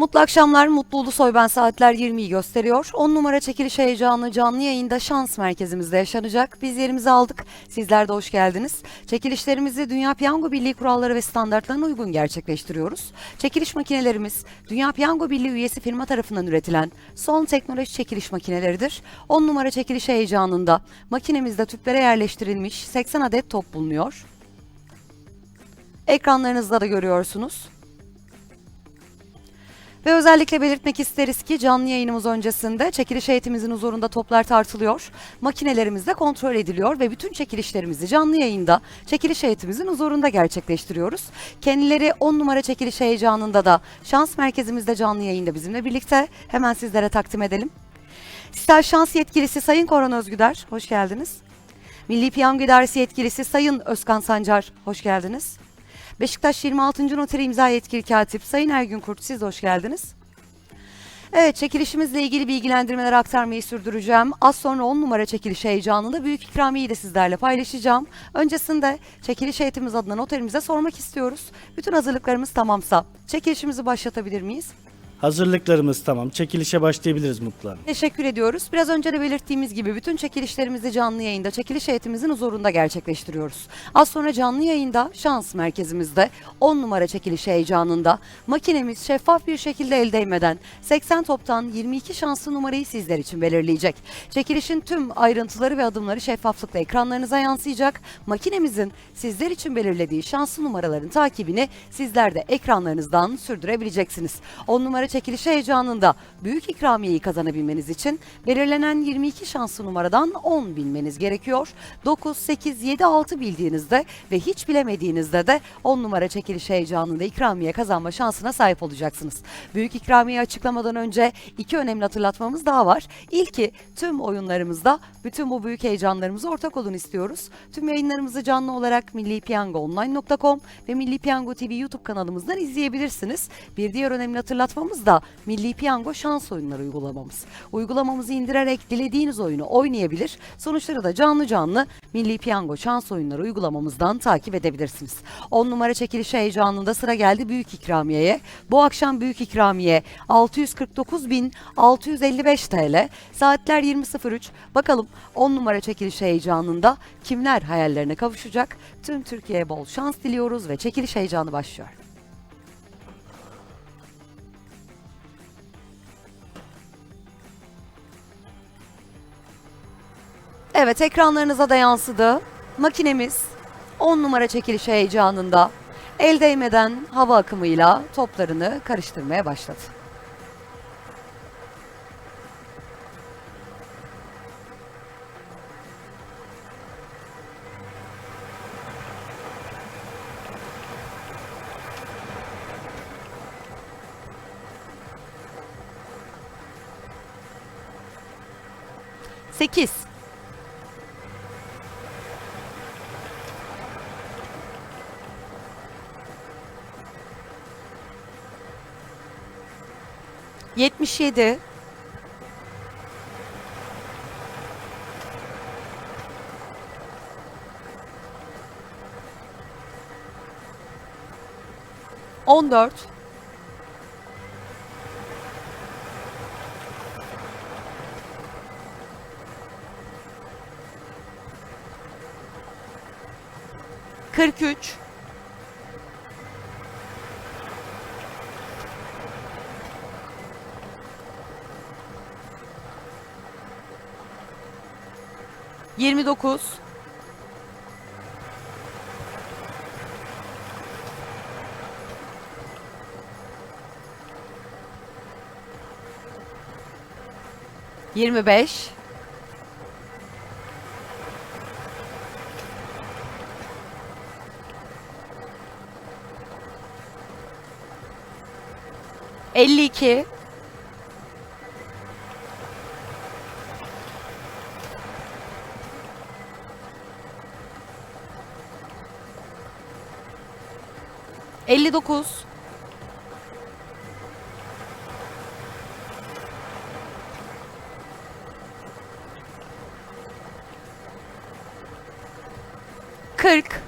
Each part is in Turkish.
Mutlu akşamlar, Mutlu Ulusoy ben saatler 20'yi gösteriyor. 10 numara çekiliş heyecanı canlı yayında şans merkezimizde yaşanacak. Biz yerimizi aldık. Sizler de hoş geldiniz. Çekilişlerimizi Dünya Piyango Birliği kuralları ve standartlarına uygun gerçekleştiriyoruz. Çekiliş makinelerimiz Dünya Piyango Birliği üyesi firma tarafından üretilen son teknoloji çekiliş makineleridir. 10 numara çekiliş heyecanında makinemizde tüplere yerleştirilmiş 80 adet top bulunuyor. Ekranlarınızda da görüyorsunuz. Ve özellikle belirtmek isteriz ki canlı yayınımız öncesinde çekiliş heyetimizin huzurunda toplar tartılıyor, makinelerimiz de kontrol ediliyor ve bütün çekilişlerimizi canlı yayında çekiliş heyetimizin huzurunda gerçekleştiriyoruz. Kendileri 10 numara çekiliş heyecanında da şans merkezimizde canlı yayında bizimle birlikte hemen sizlere takdim edelim. Star Şans Yetkilisi Sayın Koran Özgüder, hoş geldiniz. Milli Piyango İdaresi Yetkilisi Sayın Özkan Sancar, hoş geldiniz. Beşiktaş 26. Noteri İmza Yetkili Katip Sayın Ergün Kurt, siz hoş geldiniz. Evet, çekilişimizle ilgili bilgilendirmeler aktarmayı sürdüreceğim. Az sonra 10 numara çekiliş heyecanında büyük ikramiyeyi de sizlerle paylaşacağım. Öncesinde çekiliş heyetimiz adına noterimize sormak istiyoruz. Bütün hazırlıklarımız tamamsa çekilişimizi başlatabilir miyiz? Hazırlıklarımız tamam. Çekilişe başlayabiliriz Mutlu Hanım. Teşekkür ediyoruz. Biraz önce de belirttiğimiz gibi bütün çekilişlerimizi canlı yayında çekiliş heyetimizin huzurunda gerçekleştiriyoruz. Az sonra canlı yayında şans merkezimizde 10 numara çekiliş heyecanında makinemiz şeffaf bir şekilde el değmeden 80 toptan 22 şanslı numarayı sizler için belirleyecek. Çekilişin tüm ayrıntıları ve adımları şeffaflıkla ekranlarınıza yansıyacak. Makinemizin sizler için belirlediği şanslı numaraların takibini sizler de ekranlarınızdan sürdürebileceksiniz. 10 numara çekiliş heyecanında büyük ikramiyeyi kazanabilmeniz için belirlenen 22 şanslı numaradan 10 bilmeniz gerekiyor. 9, 8, 7, 6 bildiğinizde ve hiç bilemediğinizde de 10 numara çekiliş heyecanında ikramiye kazanma şansına sahip olacaksınız. Büyük ikramiye açıklamadan önce iki önemli hatırlatmamız daha var. İlki tüm oyunlarımızda bütün bu büyük heyecanlarımıza ortak olun istiyoruz. Tüm yayınlarımızı canlı olarak millipiyangoonline.com ve Milli Piyango TV YouTube kanalımızdan izleyebilirsiniz. Bir diğer önemli hatırlatmamız da Milli Piyango şans oyunları uygulamamız. Uygulamamızı indirerek dilediğiniz oyunu oynayabilir. Sonuçları da canlı canlı Milli Piyango şans oyunları uygulamamızdan takip edebilirsiniz. 10 numara çekiliş heyecanında sıra geldi büyük ikramiyeye. Bu akşam büyük ikramiye 649.655 TL. Saatler 20.03. Bakalım 10 numara çekiliş heyecanında kimler hayallerine kavuşacak? Tüm Türkiye'ye bol şans diliyoruz ve çekiliş heyecanı başlıyor. Evet ekranlarınıza da yansıdı. Makinemiz 10 numara çekiliş heyecanında el değmeden hava akımıyla toplarını karıştırmaya başladı. Sekiz. Yetmiş yedi. On dört. Kırk üç. Yirmi dokuz. Yirmi beş. Elli iki. Elli dokuz. Kırk.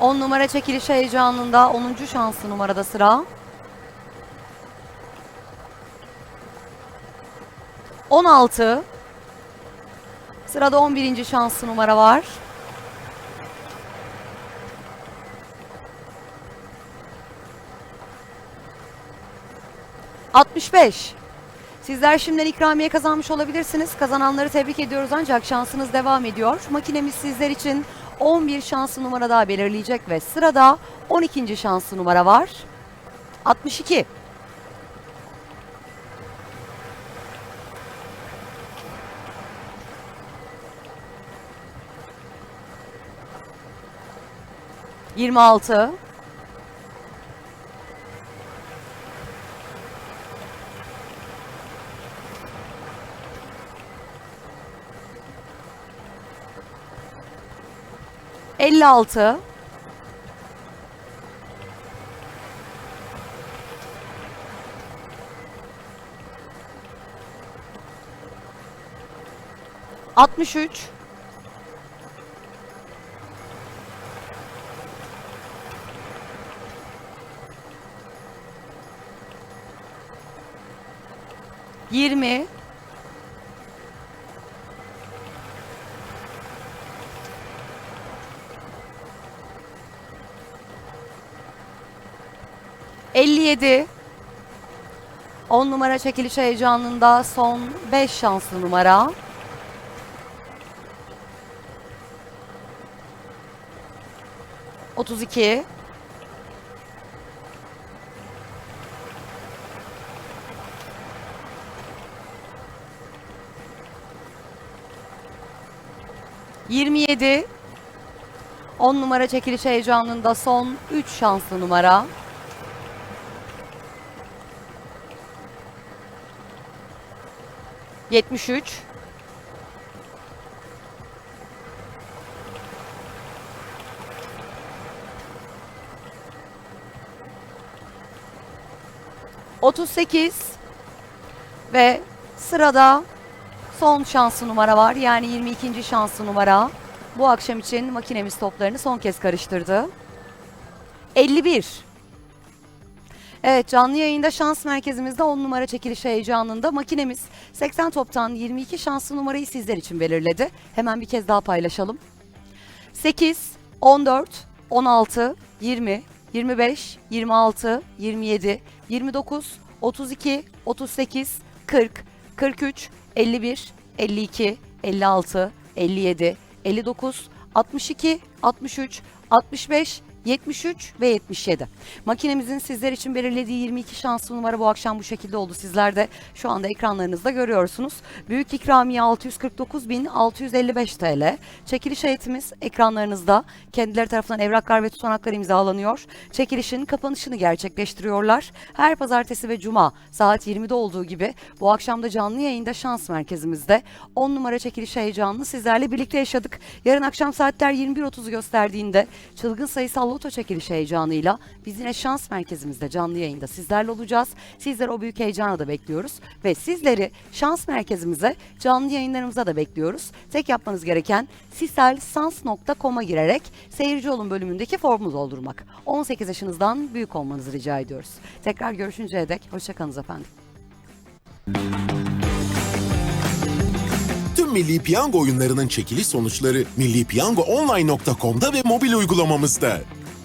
10 numara çekiliş heyecanında 10. şanslı numarada sıra. 16. Sırada 11. şanslı numara var. ...65. Sizler şimdiden ikramiye kazanmış olabilirsiniz. Kazananları tebrik ediyoruz ancak şansınız devam ediyor. Makinemiz sizler için 11 şanslı numara daha belirleyecek ve sırada 12. şanslı numara var. 62. Yirmi altı. Elli altı. Altmış üç. Yirmi. Elli yedi. 10 numara çekiliş heyecanında son 5 şanslı numara. Otuz iki. Yirmi yedi. 10 numara çekiliş heyecanında son 3 şanslı numara. Yetmiş üç. Otuz sekiz. Ve sırada son şanslı numara var. Yani 22. şanslı numara. Bu akşam için makinemiz toplarını son kez karıştırdı. 51. Evet canlı yayında şans merkezimizde 10 numara çekiliş heyecanında makinemiz 80 toptan 22 şanslı numarayı sizler için belirledi. Hemen bir kez daha paylaşalım. 8, 14, 16, 20, 25, 26, 27, 29, 32, 38, 40, 43, 51, 52, 56, 57, 59, 62, 63, 65, 73 ve 77. Makinemizin sizler için belirlediği 22 şanslı numara bu akşam bu şekilde oldu. Sizler de şu anda ekranlarınızda görüyorsunuz. Büyük ikramiye 649.655 TL. Çekiliş heyetimiz ekranlarınızda. Kendileri tarafından evraklar ve tutanaklar imzalanıyor. Çekilişin kapanışını gerçekleştiriyorlar. Her pazartesi ve cuma saat 20'de olduğu gibi bu akşam da canlı yayında şans merkezimizde 10 numara çekiliş heyecanını sizlerle birlikte yaşadık. Yarın akşam saatler 21.30'u gösterdiğinde çılgın sayısal loto çekiliş heyecanıyla biz yine şans merkezimizde canlı yayında sizlerle olacağız. Sizler o büyük heyecana da bekliyoruz ve sizleri şans merkezimize canlı yayınlarımıza da bekliyoruz. Tek yapmanız gereken siselsans.com'a girerek seyirci olun bölümündeki formu doldurmak. 18 yaşınızdan büyük olmanızı rica ediyoruz. Tekrar görüşünceye dek hoşçakalınız efendim. Tüm Milli Piyango oyunlarının çekiliş sonuçları millipiyangoonline.com'da ve mobil uygulamamızda.